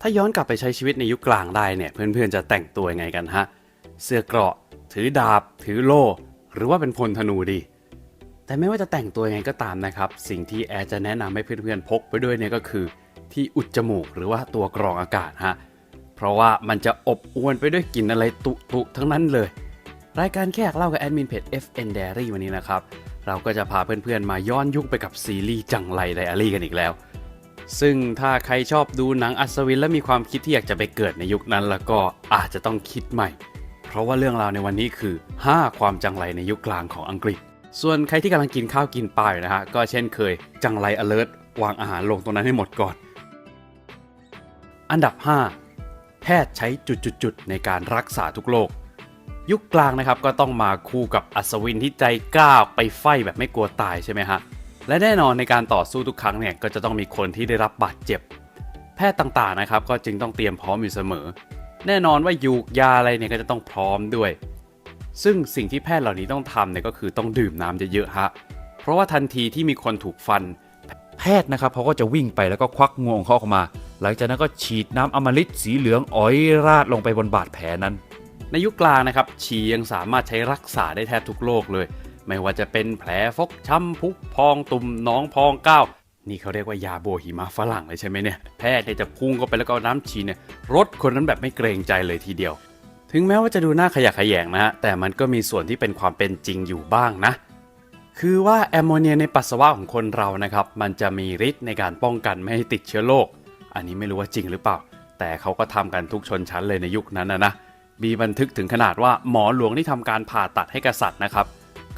ถ้าย้อนกลับไปใช้ชีวิตในยุคกลางได้เนี่ย เพื่อนๆจะแต่งตัวยังไงกันฮะ เสื้อเกราะ ถือดาบ ถือโล่ หรือว่าเป็นพลธนูดี แต่ไม่ว่าจะแต่งตัวยังไงก็ตามนะครับ สิ่งที่แอร์จะแนะนำให้เพื่อนๆพกไปด้วยเนี่ยก็คือ ที่อุดจมูกหรือว่าตัวกรองอากาศฮะ เพราะว่ามันจะอบอวนไปด้วยกลิ่นอะไรตุตุๆทั้งนั้นเลย รายการแค่อยากเล่ากับแอดมินเพจ FN Diary วันนี้นะครับ เราก็จะพาเพื่อนๆมาย้อนยุคไปกับซีรีส์จังไรไดอารี่กันอีกแล้ว ซึ่งถ้าใครชอบดูหนังอัศวินและมีความคิดที่อยากจะไปเกิดในยุคนั้น แล้วก็อาจจะต้องคิดใหม่ เพราะว่าเรื่องราวในวันนี้คือ 5 ความจังไรในยุคกลางของอังกฤษ ส่วนใครที่กำลังกินข้าวกินปลาอยู่นะฮะก็เช่นเคยจังไร alert วางอาหารลงตรงนั้นให้หมดก่อน อันดับ 5 แพทย์ใช้จุดๆในการรักษาทุกโรคยุคกลางนะครับก็ต้องมาคู่กับอัศวินที่ใจกล้าไปไฟแบบไม่กลัวตายใช่ไหมฮะ และแน่นอนในการต่อสู้ทุกครั้งเนี่ยก็จะต้องมีคนที่ได้รับบาดเจ็บ แพทย์ต่างๆนะครับก็จึงต้องเตรียมพร้อมอยู่เสมอ แน่นอนว่ายูกยาอะไรเนี่ยก็จะต้องพร้อมด้วย ซึ่งสิ่งที่แพทย์เหล่านี้ต้องทำเนี่ยก็คือต้องดื่มน้ำเยอะๆฮะเพราะว่าทันทีที่มีคนถูกฟัน แพทย์นะครับเขาก็จะวิ่งไปแล้วก็ควักงวงเขาออกมา หลังจากนั้นก็ฉีดน้ำอมฤตสีเหลืองอ๋อยราดลงไปบนบาดแผลนั้น ในยุคกลางนะครับฉียังสามารถใช้รักษาได้แทบทุกโรคเลย ไม่ว่าจะเป็นแผลฟกช้ำพุพองตุ่มน้องพองก้าวนี่เขาเรียกว่ายาโบหิมะฝรั่งเลยใช่ไหมเนี่ยแพทย์เนี่ยจะพุ่งเข้าไปแล้วก็น้ำฉี่เนี่ยรดคนนั้นแบบไม่เกรงใจเลยทีเดียว ถึงแม้ว่าจะดูน่าขยะแขยงนะฮะแต่มันก็มีส่วนที่เป็นความเป็นจริงอยู่บ้างนะ คือว่าแอมโมเนียในปัสสาวะของคนเรานะครับมันจะมีฤทธิ์ในการป้องกันไม่ให้ติดเชื้อโรคอันนี้ไม่รู้ว่าจริงหรือเปล่า แต่เขาก็ทำกันทุกชนชั้นเลยในยุคนั้นนะนะมีบันทึกถึงขนาดว่าหมอหลวงที่ทำการผ่าตัดให้กษัตริย์นะครับ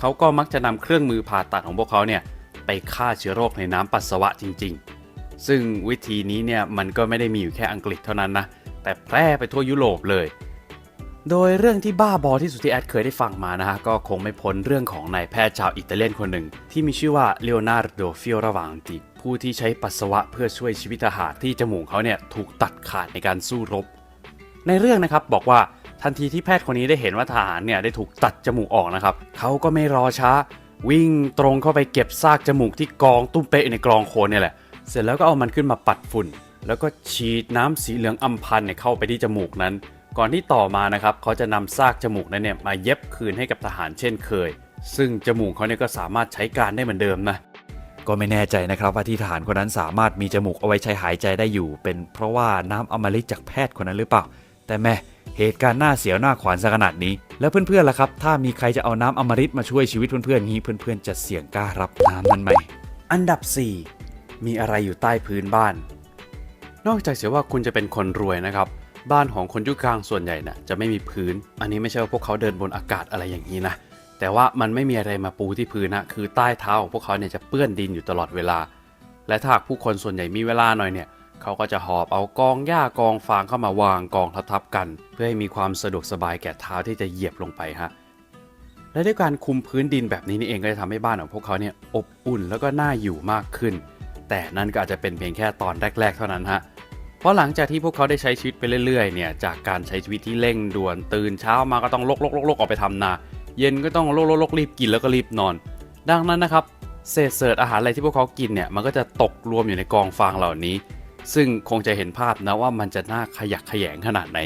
เขาก็มักจะนำเครื่องมือผ่าตัดของพวกเขาเนี่ยไปฆ่าเชื้อโรคในน้ำปัสสาวะจริง ๆ ซึ่งวิธีนี้เนี่ยมันก็ไม่ได้มีอยู่แค่อังกฤษเท่านั้นนะ แต่แพร่ไปทั่วยุโรปเลย โดยเรื่องที่บ้าบอที่สุดที่แอดเคยได้ฟังมานะฮะ ก็คงไม่พ้นเรื่องของนายแพทย์ชาวอิตาเลียนคนหนึ่ง ที่มีชื่อว่าเลโอนาร์โดฟิโอราวังติผู้ที่ใช้ปัสสาวะเพื่อช่วยชีวิตทหารที่จมูกเขาเนี่ยถูกตัดขาดในการสู้รบ ในเรื่องนะครับบอกว่า ทันทีที่แพทย์คนนี้ได้เห็นว่าทหารเนี่ยได้ถูกตัดจมูกออกนะครับเขาก็ไม่รอช้า วิ่งตรงเข้าไปเก็บซากจมูกที่กองตุ้มเป๊ะในกรองโคลนเนี่ยแหละ เสร็จแล้วก็เอามันขึ้นมาปัดฝุ่น แล้วก็ฉีดน้ำสีเหลืองอำพันเนี่ยเข้าไปที่จมูกนั้น ก่อนที่ต่อมานะครับเขาจะนำซากจมูกนั้นเนี่ยมาเย็บคืนให้กับทหารเช่นเคย ซึ่งจมูกเขาเนี่ยก็สามารถใช้การได้เหมือนเดิมนะก็ไม่แน่ใจนะครับว่าที่ทหารคนนั้นสามารถมีจมูกเอาไว้ใช้หายใจได้อยู่ เป็นเพราะว่าน้ำอมฤตจากแพทย์คนนั้นหรือเปล่า แต่แม่ เหตุการณ์น่าเสียวหน้าขวานซะขนาดนี้ แล้วเพื่อนๆล่ะครับ ถ้ามีใครจะเอาน้ำอมฤตมาช่วยชีวิตเพื่อนๆนี้เพื่อนๆจะเสี่ยงกล้ารับน้ำนั้นไหมอันดับ 4 มีอะไรอยู่ใต้พื้นบ้าน นอกจากเสียว่าคุณจะเป็นคนรวยนะครับ บ้านของคนยุคกลางส่วนใหญ่น่ะจะไม่มีพื้น อันนี้ไม่ใช่ว่าพวกเขาเดินบนอากาศอะไรอย่างนี้นะแต่ว่ามันไม่มีอะไรมาปูที่พื้นนะคือใต้เท้าของพวกเขาเนี่ยจะเปื้อนดินอยู่ตลอดเวลา และถ้าหากผู้คนส่วนใหญ่มีเวลาหน่อยเนี่ย เขาก็จะหอบเอากองหญ้ากองฟางเข้ามาวางกองทับๆกัน เพื่อให้มีความสะดวกสบายแก่เท้าที่จะเหยียบลงไปฮะและด้วยการคุมพื้นดินแบบนี้นี่เองก็จะทำให้บ้านของพวกเขาเนี่ยอบอุ่นแล้วก็น่าอยู่มากขึ้น แต่นั่นก็อาจจะเป็นเพียงแค่ตอนแรก ๆ เท่านั้นฮะเพราะหลังจากที่พวกเขาได้ใช้ชีวิตไปเรื่อยๆเนี่ยจากการใช้ชีวิตที่เร่งด่วนตื่นเช้ามาก็ต้องลกลกลกลกออกไปทำนา เย็นก็ต้องลกลกลกรีบกินแล้วก็รีบนอน ดังนั้นนะครับเศษเศษอาหารอะไรที่พวกเขากินเนี่ยมันก็จะตกรวมอยู่ในกองฟางเหล่านี้ ซึ่งคงจะเห็นภาพนะว่ามันจะน่าขยักขยงขนาดไหน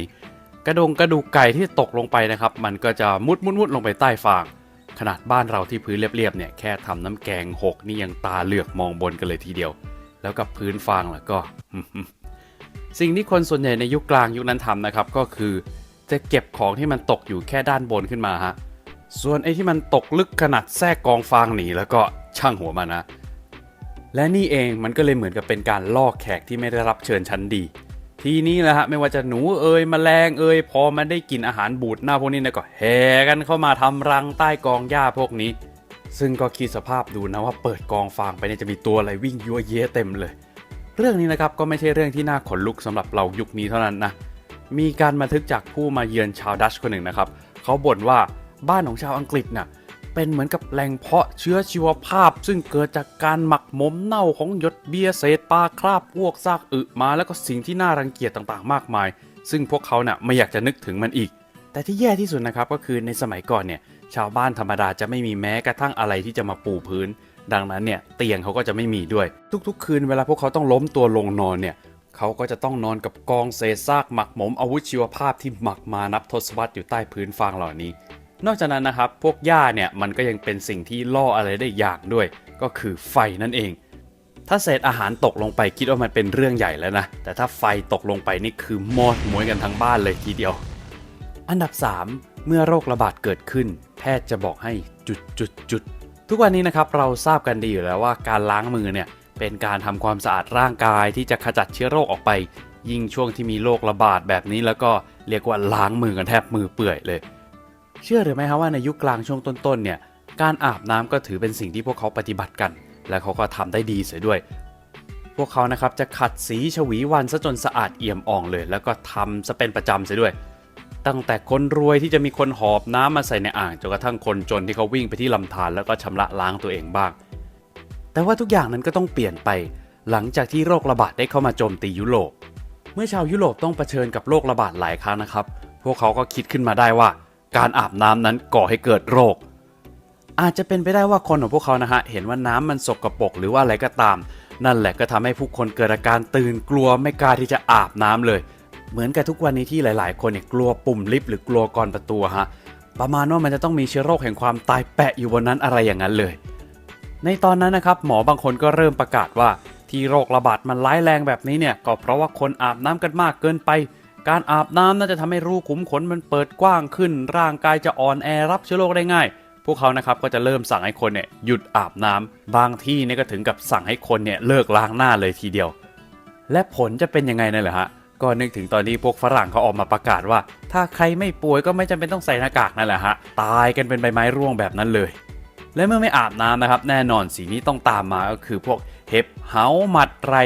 กระดงกระดูกไก่ที่ตกลงไปนะครับ มันก็จะมุดมุดมุดลงไปใต้ฟาง ขนาดบ้านเราที่พื้นเรียบๆเนี่ยแค่ทำน้ำแกงหกนี่ยังตาเหลือกมองบนกันเลยทีเดียว แล้วกับพื้นฟางล่ะก็ สิ่งที่คนส่วนใหญ่ในยุคกลางยุคนั้นทำนะครับ ก็คือ จะเก็บของที่มันตกอยู่แค่ด้านบนขึ้นมาฮะส่วนไอ้ที่มันตกลึกขนาดแทรกกองฟางหนีแล้วก็ช่างหัวมันนะ และนี่เองมันก็เลยเหมือนกับเป็นการล่อแขกที่ไม่ได้รับเชิญชั้นดี ทีนี้แหละฮะไม่ว่าจะหนูเอ่ยแมลงเอ่ยพอมันได้กินอาหารบูดหน้าพวกนี้นะก็แห่กันเข้ามาทำรังใต้กองหญ้าพวกนี้ ซึ่งก็คิดสภาพดูนะว่าเปิดกองฟางไปเนี่ยจะมีตัวอะไรวิ่งยั่วเย้เต็มเลย เรื่องนี้นะครับก็ไม่ใช่เรื่องที่น่าขนลุกสำหรับเรายุคนี้เท่านั้นนะมีการบันทึกจากผู้มาเยือนชาวดัชคนหนึ่งนะครับเขาบ่นว่าบ้านของชาวอังกฤษน่ะ เป็นเหมือนกับแหล่งเพาะเชื้อชีวภาพ ซึ่งเกิดจากการหมักหมมเน่าของหยดเบียร์เศษปลาคราบพวกซากอึมาแล้วก็สิ่งที่น่ารังเกียจต่างๆ มากมาย ซึ่งพวกเขาน่ะไม่อยากจะนึกถึงมันอีก แต่ที่แย่ที่สุดนะครับก็คือในสมัยก่อนเนี่ยชาวบ้านธรรมดาจะไม่มีแม้กระทั่งอะไรที่จะมาปูพื้น ดังนั้นเนี่ยเตียงเขาก็จะไม่มีด้วย ทุกๆ คืนเวลาพวกเขาต้องล้มตัวลงนอนเนี่ยเขาก็จะต้องนอนกับกองเศษซากหมักหมมอาวุธชีวภาพที่หมักมานับทศวรรษอยู่ใต้พื้นฟางเหล่านี้ นอกจากนั้นนะครับ พวกหญ้าเนี่ยมันก็ยังเป็นสิ่งที่ล่ออะไรได้อย่างด้วย ก็คือไฟนั่นเอง ถ้าเศษอาหารตกลงไปคิดว่ามันเป็นเรื่องใหญ่แล้วนะ แต่ถ้าไฟตกลงไปนี่คือมอดมวยกันทั้งบ้านเลยทีเดียว อันดับ 3 เมื่อโรคระบาดเกิดขึ้น แพทย์จะบอกให้จุดจุดจุดทุกวันนี้นะครับเราทราบกันดีอยู่แล้วว่าการล้างมือเนี่ยเป็นการทำความสะอาดร่างกายที่จะขจัดเชื้อโรคออกไป ยิ่งช่วงที่มีโรคระบาดแบบนี้แล้วก็เรียกว่าล้างมือกันแทบมือเปื่อยเลย เชื่อหรือไม่ครับว่าในยุคกลางช่วงต้นๆเนี่ยการอาบน้ำก็ถือเป็นสิ่งที่พวกเขาปฏิบัติกัน และเขาก็ทำได้ดีเสียด้วย พวกเขานะครับจะขัดสีฉวีวันซะจนสะอาดเอี่ยมอ่องเลย แล้วก็ทำซะเป็นประจำเสียด้วย ตั้งแต่คนรวยที่จะมีคนหอบน้ำมาใส่ในอ่างจนกระทั่งคนจนที่เขาวิ่งไปที่ลำธารแล้วก็ชำระล้างตัวเองบ้าง แต่ว่าทุกอย่างนั้นก็ต้องเปลี่ยนไป หลังจากที่โรคระบาดได้เข้ามาโจมตียุโรป เมื่อชาวยุโรปต้องเผชิญกับโรคระบาดหลายครั้งนะครับ พวกเขาก็คิดขึ้นมาได้ว่า การอาบน้ำนั้นก่อให้เกิดโรค อาจจะเป็นไปได้ว่าคนของพวกเขานะฮะเห็นว่าน้ำมันสกรปรกหรือว่าอะไรก็ตาม นั่นแหละก็ทำให้ผู้คนเกิดอาการตื่นกลัวไม่กล้าที่จะอาบน้ำเลย เหมือนกับทุกวันนี้ที่หลาย ๆ คนเนี่ยกลัวปุ่มลิฟต์หรือกลัวกรประตูฮะประมาณว่ามันจะต้องมีเชื้อโรคแห่งความตายแปะอยู่บนนั้นอะไรอย่างนั้นเลย ในตอนนั้นนะครับหมอบางคนก็เริ่มประกาศว่าที่โรคระบาดมันร้ายแรงแบบนี้เนี่ยก็เพราะว่าคนอาบน้ำกันมากเกินไป การอาบน้ำน่าจะทำให้รูขุมขนมันเปิดกว้างขึ้น ร่างกายจะอ่อนแอรับเชื้อโรคได้ง่าย พวกเขานะครับก็จะเริ่มสั่งให้คนเนี่ยหยุดอาบน้ำบางที่เนี่ยก็ถึงกับสั่งให้คนเนี่ยเลิกล้างหน้าเลยทีเดียว และผลจะเป็นยังไงนั่นแหละฮะก็นึกถึงตอนนี้พวกฝรั่งเขาออกมาประกาศว่า ถ้าใครไม่ป่วยก็ไม่จำเป็นต้องใส่หน้ากากนั่นแหละฮะตายกันเป็นใบไม้ร่วงแบบนั้นเลย และเมื่อไม่อาบน้ำนะครับ แน่นอนสิ่งนี้ต้องตามมาก็คือพวกเห็บเหาหมัดไร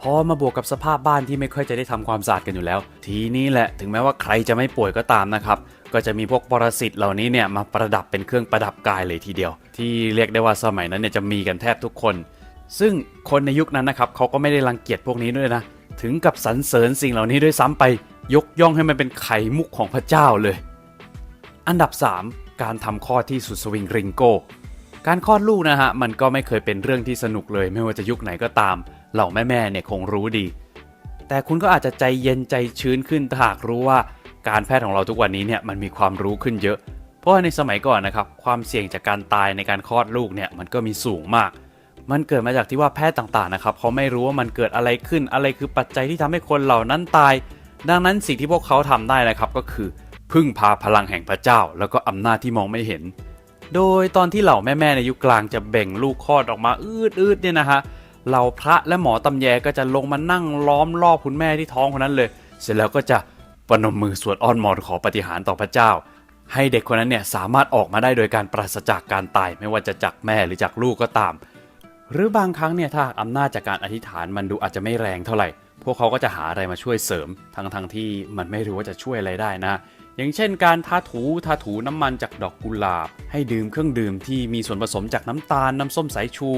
พอมาบวกกับสภาพบ้านที่ไม่ค่อยจะได้ทำความสะอาดกันอยู่แล้ว ทีนี้แหละถึงแม้ว่าใครจะไม่ป่วยก็ตามนะครับ ก็จะมีพวกปรสิตเหล่านี้เนี่ยมาประดับเป็นเครื่องประดับกายเลยทีเดียว ที่เรียกได้ว่าสมัยนั้นเนี่ยจะมีกันแทบทุกคน ซึ่งคนในยุคนั้นนะครับเขาก็ไม่ได้รังเกียจพวกนี้ด้วยนะ ถึงกับสรรเสริญสิ่งเหล่านี้ด้วยซ้ำไป ยกย่องให้มันเป็นไข่มุกของพระเจ้าเลย อันดับ 3 การทำคลอที่สุดสวิงริงโก การคลอดลูกนะฮะมันก็ไม่เคยเป็นเรื่องที่สนุกเลย ไม่ว่าจะยุคไหนก็ตาม เหล่าแม่ๆเนี่ยคงรู้ดี แต่คุณก็อาจจะใจเย็นใจชื้นขึ้นถ้าหากรู้ว่าการแพทย์ของเราทุกวันนี้เนี่ยมันมีความรู้ขึ้นเยอะ เพราะในสมัยก่อนนะครับความเสี่ยงจากการตายในการคลอดลูกเนี่ยมันก็มีสูงมาก มันเกิดมาจากที่ว่าแพทย์ต่างๆนะครับเขาไม่รู้ว่ามันเกิดอะไรขึ้นอะไรคือปัจจัยที่ทำให้คนเหล่านั้นตาย ดังนั้นสิ่งที่พวกเขาทำได้นะครับก็คือ พึ่งพาพลังแห่งพระเจ้า แล้วก็อำนาจที่มองไม่เห็น โดยตอนที่เหล่าแม่ๆในยุคกลางจะเบ่งลูกคลอดออกมาอืดๆเนี่ยนะฮะเหล่าพระและหมอตำแยก็จะลงมานั่งล้อมรอบคุณแม่ที่ท้องคนนั้นเลย เสร็จแล้วก็จะประนมมือสวดอ้อนมอนขอปฏิหารต่อพระเจ้า ให้เด็กคนนั้นเนี่ยสามารถออกมาได้โดยการปราศจากการตายไม่ว่าจะจากแม่หรือจากลูกก็ตาม หรือบางครั้งเนี่ยถ้าอำนาจจากการอธิษฐานมันดูอาจจะไม่แรงเท่าไหร่ พวกเขาก็จะหาอะไรมาช่วยเสริม ทั้งๆทที่มันไม่รู้ว่าจะช่วยอะไรได้นะ อย่างเช่นการทาถูทาถูน้ำมันจากดอกกุหลาบ ให้ดื่มเครื่องดื่มที่มีส่วนผสมจากน้ำตาลน้ำส้มสายชู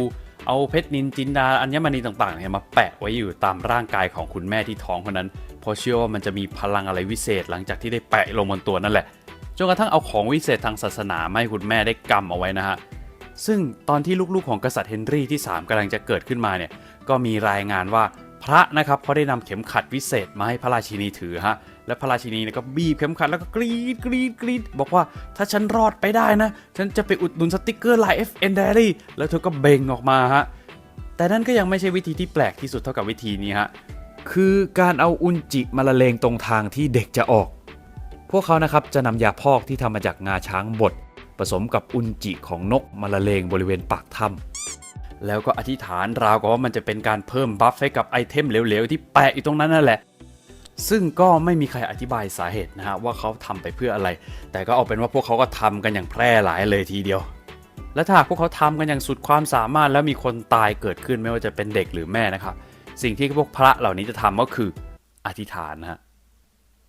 เอาเพชรนินจินดาอัญมณีต่างๆเนี่ยมาแปะไว้อยู่ตามร่างกายของคุณแม่ที่ท้องคนนั้นเพราะเชื่อว่ามันจะมีพลังอะไรวิเศษหลังจากที่ได้แปะลงบนตัวนั่นแหละจนกระทั่งเอาของวิเศษทางศาสนามาให้คุณแม่ได้กำเอาไว้นะฮะซึ่งตอนที่ลูกๆของกษัตริย์เฮนรี่ที่ 3กำลังจะเกิดขึ้นมาเนี่ยก็มีรายงานว่าพระนะครับเขาได้นำเข็มขัดวิเศษมาให้พระราชินีถือฮะ และพระราชินีนก็บีบเข็มขัดแล้วก็กรีดกรีดกรีดบอกว่าถ้าฉันรอดไปได้นะ ฉันจะไปอุดหนุนสติกเกอร์ลาย FN Diary แล้วเธอก็เบ่งออกมาฮะแต่นั่นก็ยังไม่ใช่วิธีที่แปลกที่สุดเท่ากับวิธีนี้ฮะคือการเอาอุนจิมาละเลงตรงทางที่เด็กจะออก พวกเขานะครับจะนำยาพอกที่ทำมาจากงาช้างบดผสมกับอุนจิของนกมาละเลงบริเวณปากถ้ำแล้วก็อธิษฐานราวกับว่ามันจะเป็นการเพิ่มบัฟให้กับไอเทมเหลวๆที่แปะอยู่ตรงนั้นนั่นแหละ ซึ่งก็ไม่มีใครอธิบายสาเหตุนะฮะว่าเขาทำไปเพื่ออะไร แต่ก็เอาเป็นว่าพวกเขาก็ทำกันอย่างแพร่หลายเลยทีเดียว และถ้าพวกเขาทำกันอย่างสุดความสามารถแล้วมีคนตายเกิดขึ้นไม่ว่าจะเป็นเด็กหรือแม่นะครับ สิ่งที่พวกพระเหล่านี้จะทำก็คืออธิษฐานนะฮะ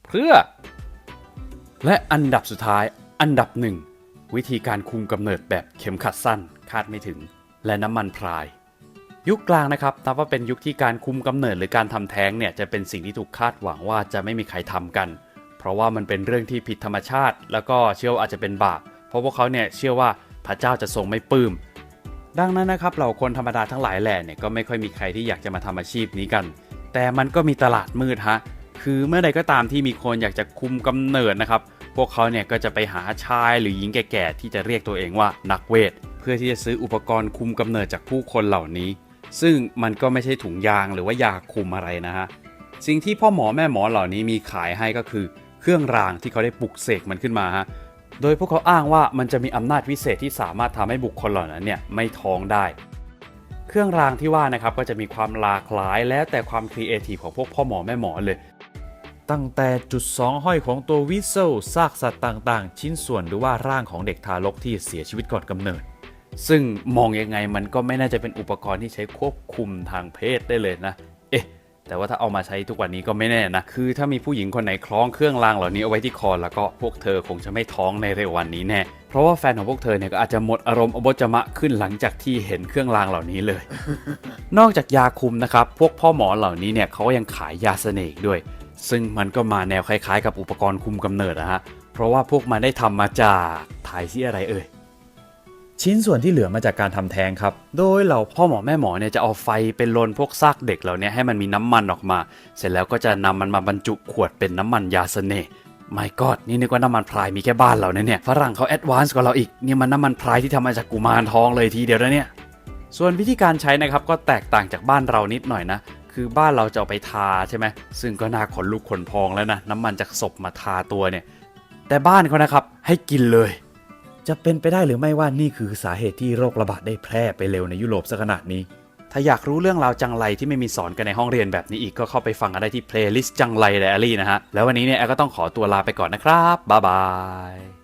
เพื่อ และอันดับสุดท้ายอันดับหนึ่งวิธีการคุมกำเนิดแบบเข็มขัดสั้นคาดไม่ถึง และน้ำมันพราย ยุคกลางนะครับนับว่าเป็นยุคที่การคุมกำเนิดหรือการทำแท้งเนี่ยจะเป็นสิ่งที่ถูกคาดหวังว่าจะไม่มีใครทำกัน เพราะว่ามันเป็นเรื่องที่ผิดธรรมชาติ แล้วก็เชื่อว่าอาจจะเป็นบาปเพราะพวกเขาเนี่ยเชื่อว่าพระเจ้าจะทรงไม่ปลื้มดังนั้นนะครับเหล่าคนธรรมดาทั้งหลายแหล่เนี่ยก็ไม่ค่อยมีใครที่อยากจะมาทำอาชีพนี้กัน แต่มันก็มีตลาดมืดฮะคือเมื่อใดก็ตามที่มีคนอยากจะคุมกำเนิดนะครับ พวกเขาเนี่ยก็จะไปหาชายหรือหญิงแก่ๆที่จะเรียกตัวเองว่านักเวท เพื่อที่จะซื้ออุปกรณ์คุมกำเนิดจากผู้คนเหล่านี้ ซึ่งมันก็ไม่ใช่ถุงยางหรือว่ายาคุมอะไรนะฮะ สิ่งที่พ่อหมอแม่หมอเหล่านี้มีขายให้ก็คือเครื่องรางที่เขาได้ปลุกเสกมันขึ้นมาฮะ โดยพวกเขาอ้างว่ามันจะมีอำนาจวิเศษที่สามารถทำให้บุคคลเหล่านั้นเนี่ยไม่ท้องได้ เครื่องรางที่ว่านะครับก็จะมีความหลากหลายแล้วแต่ความครีเอทีฟของพวกพ่อหมอแม่หมอเลย ตั้งแต่จุดสองห้อยของตัววิเซลซากสัตว์ต่างๆ ชิ้นส่วนหรือว่าร่างของเด็กทารกที่เสียชีวิตก่อนกำเนิด ซึ่งมองยังไงมันก็ไม่น่าจะเป็นอุปกรณ์ที่ใช้ควบคุมทางเพศได้เลยนะ เอ๊ะ แต่ว่าถ้าเอามาใช้ทุกวันนี้ก็ไม่แน่นะ คือถ้ามีผู้หญิงคนไหนคล้องเครื่องรางเหล่านี้เอาไว้ที่คอแล้วก็พวกเธอคงจะไม่ท้องในเร็ววันนี้แน่ เพราะว่าแฟนของพวกเธอเนี่ยก็อาจจะหมดอารมณ์อบจมะขึ้นหลังจากที่เห็นเครื่องรางเหล่านี้เลย นอกจากยาคุมนะครับ พวกพ่อหมอเหล่านี้เนี่ยเขาก็ยังขายยาเสน่ห์ด้วย ซึ่งมันก็มาแนวคล้ายๆ กับอุปกรณ์คุมกำเนิดนะฮะ เพราะว่าพวกมันได้ทำมาจากทายที่อะไรเอ่ย ชิ้นส่วนที่เหลือมาจากการทำแท้งครับ โดยเหล่าพ่อหมอแม่หมอเนี่ยจะเอาไฟเป็นลนพวกซากเด็กเหล่านี้ให้มันมีน้ำมันออกมา เสร็จแล้วก็จะนำมันมาบรรจุขวดเป็นน้ำมันยาเสน่ห์ไม่กอดนี่นึกว่าน้ำมันพรายมีแค่บ้านเรานะเนี่ยฝรั่งเขาแอดวานซ์กว่าเราอีกนี่มันน้ำมันพรายที่ทำมาจากกุมารทองเลยทีเดียวนะเนี่ยส่วนวิธีการใช้นะครับก็แตกต่างจากบ้านเรานิดหน่อยนะคือบ้านเราจะเอาไปทาใช่ไหมซึ่งก็น่าขนลุกขนพองแล้วนะน้ำมันจากศพมาทาตัวเนี่ยแต่บ้านเขานะครับให้กินเลย จะเป็นไปได้หรือไม่ว่านี่คือสาเหตุที่โรคระบาดได้แพร่ไปเร็วในยุโรปซะขนาดนี้ ถ้าอยากรู้เรื่องราวจังไรที่ไม่มีสอนกันในห้องเรียนแบบนี้อีกก็เข้าไปฟังกันได้ที่เพลย์ลิสต์จังไรไดอารี่นะฮะ แล้ววันนี้เนี่ยแอร์ก็ต้องขอตัวลาไปก่อนนะครับบ๊ายบาย